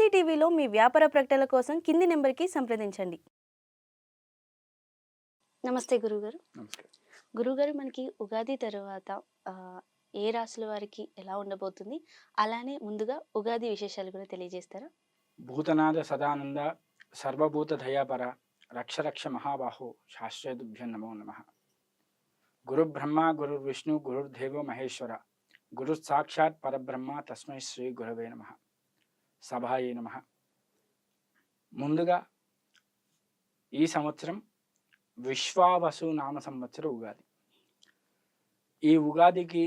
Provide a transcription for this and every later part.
స్వాతి టీవీలో మీ వ్యాపార ప్రకటనల కోసం కింది నెంబర్కి సంప్రదించండి. నమస్తే గురుగారు నమస్కారం. గురుగారు మనకి ఉగాది తర్వాత ఏ రాశుల వారికి ఎలా ఉండబోతుంది? అలానే ముందుగా ఉగాది విశేషాలు కూడా తెలియజేస్తారా? భూతనాథ సదానంద సర్వభూత దయాపర రక్ష రక్ష మహాబాహో శాశ్వతుభ్యం నమో నమ. గురు బ్రహ్మ గురు విష్ణు గురుర్దేవో మహేశ్వర గురు సాక్షాత్ పరబ్రహ్మ తస్మై శ్రీ గురవే నమ. సభాయే నమ. ముందుగా ఈ సంవత్సరం విశ్వావసు నామ సంవత్సర ఉగాది. ఈ ఉగాదికి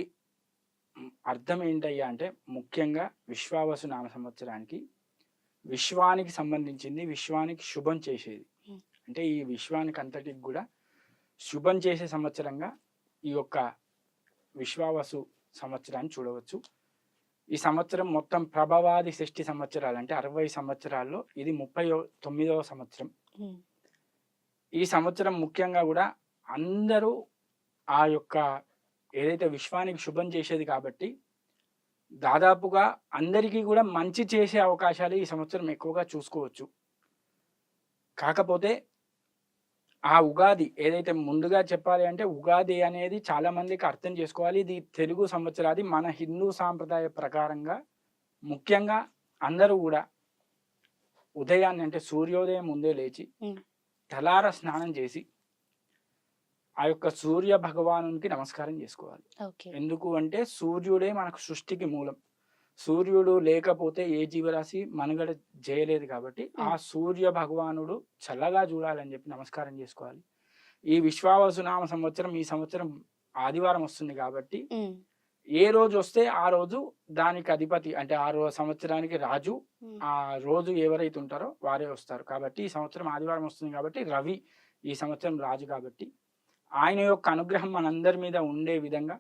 అర్థం ఏంటయ్యా అంటే ముఖ్యంగా విశ్వావసు నామ సంవత్సరానికి విశ్వానికి సంబంధించింది విశ్వానికి శుభం చేసేది. అంటే ఈ విశ్వానికి అంతటికి కూడా శుభం చేసే సంవత్సరంగా ఈ యొక్క విశ్వావసు సంవత్సరాన్ని చూడవచ్చు. ఈ సంవత్సరం మొత్తం ప్రభవాది షష్ఠి సంవత్సరాలు అంటే అరవై సంవత్సరాల్లో ఇది ముప్పై తొమ్మిదవ సంవత్సరం. ఈ సంవత్సరం ముఖ్యంగా కూడా అందరూ ఆ యొక్క ఏదైతే విశ్వానికి శుభం చేసేది కాబట్టి దాదాపుగా అందరికీ కూడా మంచి చేసే అవకాశాలు ఈ సంవత్సరం ఎక్కువగా చూసుకోవచ్చు. కాకపోతే ఆ ఉగాది ఏదైతే ముందుగా చెప్పాలి అంటే ఉగాది అనేది చాలా మందికి అర్థం చేసుకోవాలి. ఇది తెలుగు సంవత్సరాది మన హిందూ సాంప్రదాయ ప్రకారంగా ముఖ్యంగా అందరూ కూడా ఉదయాన్నే అంటే సూర్యోదయం ముందే లేచి తలార స్నానం చేసి ఆ యొక్క సూర్య భగవానునికి నమస్కారం చేసుకోవాలి. ఎందుకు అంటే సూర్యుడే మనకు సృష్టికి మూలం. సూర్యుడు లేకపోతే ఏ జీవరాశి మనుగడ చేయలేదు కాబట్టి ఆ. సూర్య భగవానుడు చల్లగా చూడాలని చెప్పి నమస్కారం చేసుకోవాలి. ఈ విశ్వావసునామ సంవత్సరం ఈ సంవత్సరం ఆదివారం వస్తుంది కాబట్టి ఏ రోజు వస్తే ఆ రోజు దానికి అధిపతి అంటే ఆ రో సంవత్సరానికి రాజు ఆ రోజు ఎవరైతే ఉంటారో వారే వస్తారు. కాబట్టి ఈ సంవత్సరం ఆదివారం వస్తుంది కాబట్టి రవి ఈ సంవత్సరం రాజు కాబట్టి ఆయన యొక్క అనుగ్రహం మనందరి మీద ఉండే విధంగా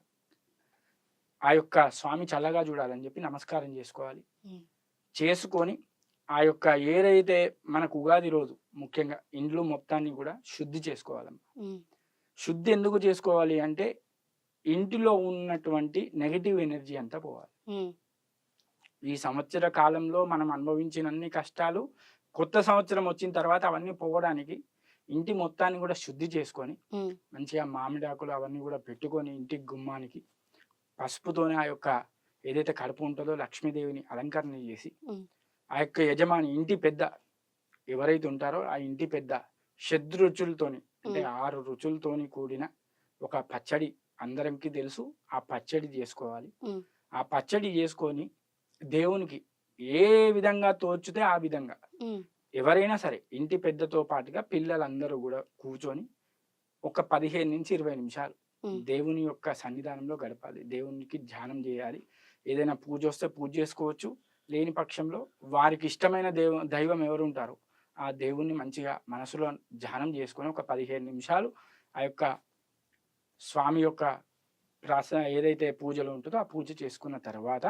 ఆ యొక్క స్వామి చల్లగా చూడాలని చెప్పి నమస్కారం చేసుకోవాలి. చేసుకొని ఆ యొక్క ఏదైతే మనకు ఉగాది రోజు ముఖ్యంగా ఇండ్లు మొత్తాన్ని కూడా శుద్ధి చేసుకోవాలి ఉమ్, శుద్ధి ఎందుకు చేసుకోవాలి అంటే ఇంటిలో ఉన్నటువంటి నెగటివ్ ఎనర్జీ అంతా పోవాలి. ఈ సంవత్సర కాలంలో మనం అనుభవించిన అన్ని కష్టాలు కొత్త సంవత్సరం వచ్చిన తర్వాత అవన్నీ పోవడానికి ఇంటి మొత్తాన్ని కూడా శుద్ధి చేసుకొని మంచిగా మామిడాకులు అవన్నీ కూడా పెట్టుకొని ఇంటికి గుమ్మానికి పసుపుతోనే ఆ యొక్క ఏదైతే కడుపు ఉంటుందో లక్ష్మీదేవిని అలంకరణ చేసి. ఆ యొక్క యజమాని ఇంటి పెద్ద ఎవరైతే ఉంటారో ఆ ఇంటి పెద్ద షడ్రుచులతోని అంటే. ఆరు రుచులతోని కూడిన ఒక పచ్చడి అందరికి తెలుసు ఆ పచ్చడి చేసుకోవాలి. ఆ పచ్చడి చేసుకొని దేవునికి ఏ విధంగా తోచితే ఆ విధంగా ఎవరైనా సరే ఇంటి పెద్దతో పాటుగా పిల్లలందరూ కూడా కూర్చొని ఒక పదిహేను నుంచి ఇరవై నిమిషాలు దేవుని యొక్క సన్నిధానంలో గడపాలి. దేవునికి ధ్యానం చేయాలి. ఏదైనా పూజ వస్తే పూజ చేసుకోవచ్చు. లేని పక్షంలో వారికి ఇష్టమైన దేవ దైవం ఎవరు ఉంటారో ఆ దేవుణ్ణి మంచిగా మనసులో ధ్యానం చేసుకొని ఒక పదిహేను నిమిషాలు ఆ యొక్క స్వామి యొక్క ప్రాస ఏదైతే పూజలు ఉంటుందో ఆ పూజ చేసుకున్న తర్వాత.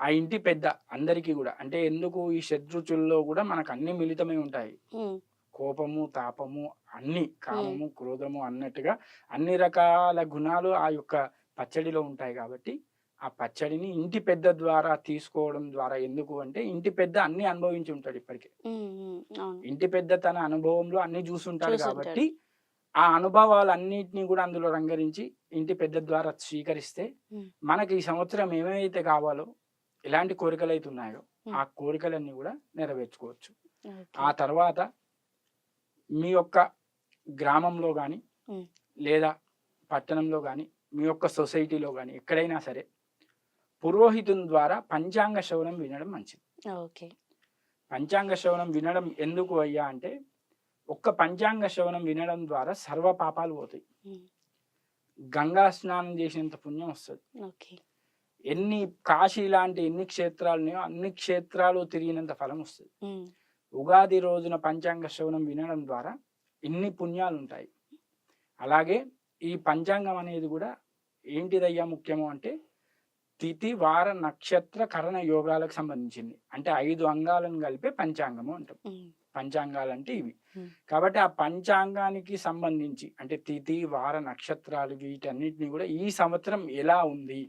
ఆ ఇంటి పెద్ద అందరికీ కూడా అంటే ఎందుకు ఈ షడ్రుచుల్లో కూడా మనకు అన్ని మిళితమై ఉంటాయి. కోపము తాపము అన్ని కామము క్రోధము అన్నట్టుగా అన్ని రకాల గుణాలు ఆ యొక్క పచ్చడిలో ఉంటాయి కాబట్టి ఆ పచ్చడిని ఇంటి పెద్ద ద్వారా తీసుకోవడం ద్వారా ఎందుకు అంటే ఇంటి పెద్ద అన్ని అనుభవించి ఉంటాడు ఇప్పటికే ఇంటి పెద్ద తన అనుభవంలో అన్ని చూసుంటాడు. కాబట్టి ఆ అనుభవాలన్నిటినీ కూడా అందులో రంగరించి ఇంటి పెద్ద ద్వారా స్వీకరిస్తే. మనకి ఈ సంవత్సరం ఏమైతే కావాలో ఎలాంటి కోరికలు అయితే ఉన్నాయో. ఆ కోరికలన్నీ కూడా నెరవేర్చుకోవచ్చు. ఆ తర్వాత మీ యొక్క గ్రామంలో కానీ. లేదా పట్టణంలో కానీ మీ యొక్క సొసైటీలో కానీ ఎక్కడైనా సరే పురోహితుని ద్వారా పంచాంగ శ్రవణం వినడం మంచిది. ఓకే. పంచాంగ శ్రవణం వినడం ఎందుకు అయ్యా అంటే ఒక్క పంచాంగ శ్రవణం వినడం ద్వారా సర్వ పాపాలు పోతాయి. గంగా స్నానం చేసినంత పుణ్యం వస్తుంది. ఎన్ని కాశీ లాంటి ఎన్ని క్షేత్రాలు ఉన్నాయో అన్ని క్షేత్రాలు తిరిగినంత ఫలం వస్తుంది. ఉగాది రోజున పంచాంగ శ్రవణం వినడం ద్వారా ఇన్ని పుణ్యాలు ఉంటాయి అలాగే ఈ పంచాంగం అనేది కూడా ఏంటిదయ్యా ముఖ్యము అంటే తిథి వార నక్షత్ర కరణ యోగాలకు సంబంధించింది. అంటే ఐదు అంగాలను కలిపే పంచాంగము అంటాం. పంచాంగాలు అంటే ఇవి. కాబట్టి ఆ పంచాంగానికి సంబంధించి అంటే తిథి వార నక్షత్రాలు వీటన్నిటిని కూడా ఈ సంవత్సరం ఎలా ఉంది.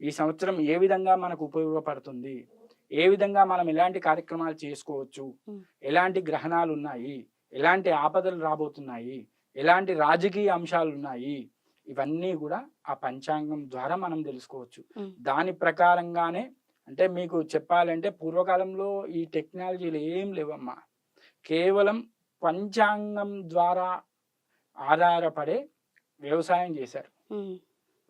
ఈ సంవత్సరం ఏ విధంగా మనకు ఉపయోగపడుతుంది? ఏ విధంగా మనం ఎలాంటి కార్యక్రమాలు చేసుకోవచ్చు. ఎలాంటి గ్రహణాలు ఉన్నాయి? ఎలాంటి ఆపదలు రాబోతున్నాయి? ఎలాంటి రాజకీయ అంశాలు ఉన్నాయి? ఇవన్నీ కూడా ఆ పంచాంగం ద్వారా మనం తెలుసుకోవచ్చు. దాని ప్రకారంగానే అంటే మీకు చెప్పాలంటే పూర్వకాలంలో ఈ టెక్నాలజీలు ఏం లేవమ్మా. కేవలం పంచాంగం ద్వారా ఆధారపడే వ్యవసాయం చేశారు.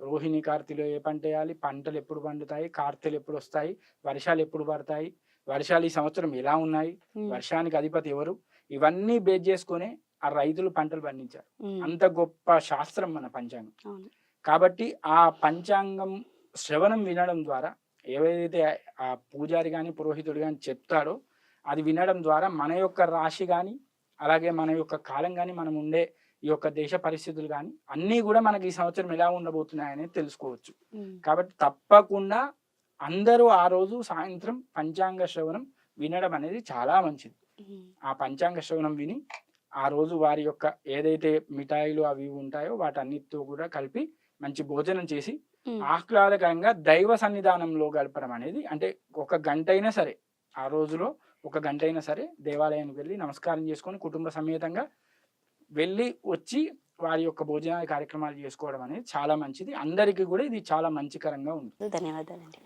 రోహిణి కార్తీలో ఏ పంట వేయాలి? పంటలు ఎప్పుడు పండుతాయి? కార్తెలు ఎప్పుడు వస్తాయి? వర్షాలు ఎప్పుడు పడతాయి? వర్షాలు ఈ సంవత్సరం ఎలా ఉన్నాయి. వర్షానికి అధిపతి ఎవరు? ఇవన్నీ బేస్ చేసుకొని ఆ రైతులు పంటలు పండించారు. అంత గొప్ప శాస్త్రం మన పంచాంగం. కాబట్టి ఆ పంచాంగం శ్రవణం వినడం ద్వారా ఏవైతే ఆ పూజారి కానీ పురోహితుడు కానీ చెప్తాడో అది వినడం ద్వారా మన యొక్క రాశి కానీ అలాగే మన యొక్క కాలం కానీ మనం ఉండే ఈ యొక్క దేశ పరిస్థితులు కానీ అన్నీ కూడా మనకి ఈ సంవత్సరం ఎలా ఉండబోతున్నాయనేది తెలుసుకోవచ్చు. కాబట్టి తప్పకుండా అందరూ ఆ రోజు సాయంత్రం పంచాంగ శ్రవణం వినడం అనేది చాలా మంచిది. ఆ పంచాంగ శ్రవణం విని ఆ రోజు వారి యొక్క ఏదైతే మిఠాయిలు అవి ఉంటాయో వాటన్నిటితో కూడా కలిపి మంచి భోజనం చేసి. ఆహ్లాదకరంగా దైవ సన్నిధానంలో గడపడం అనేది అంటే ఒక గంట అయినా సరే ఆ రోజులో ఒక గంట అయినా సరే దేవాలయానికి వెళ్ళి నమస్కారం చేసుకొని కుటుంబ సమేతంగా వెళ్ళి వచ్చి వారి యొక్క భోజన కార్యక్రమాలు చేసుకోవడం అనేది చాలా మంచిది. అందరికీ కూడా ఇది చాలా మంచికరంగా ఉంటుంది. ధన్యవాదాలండి.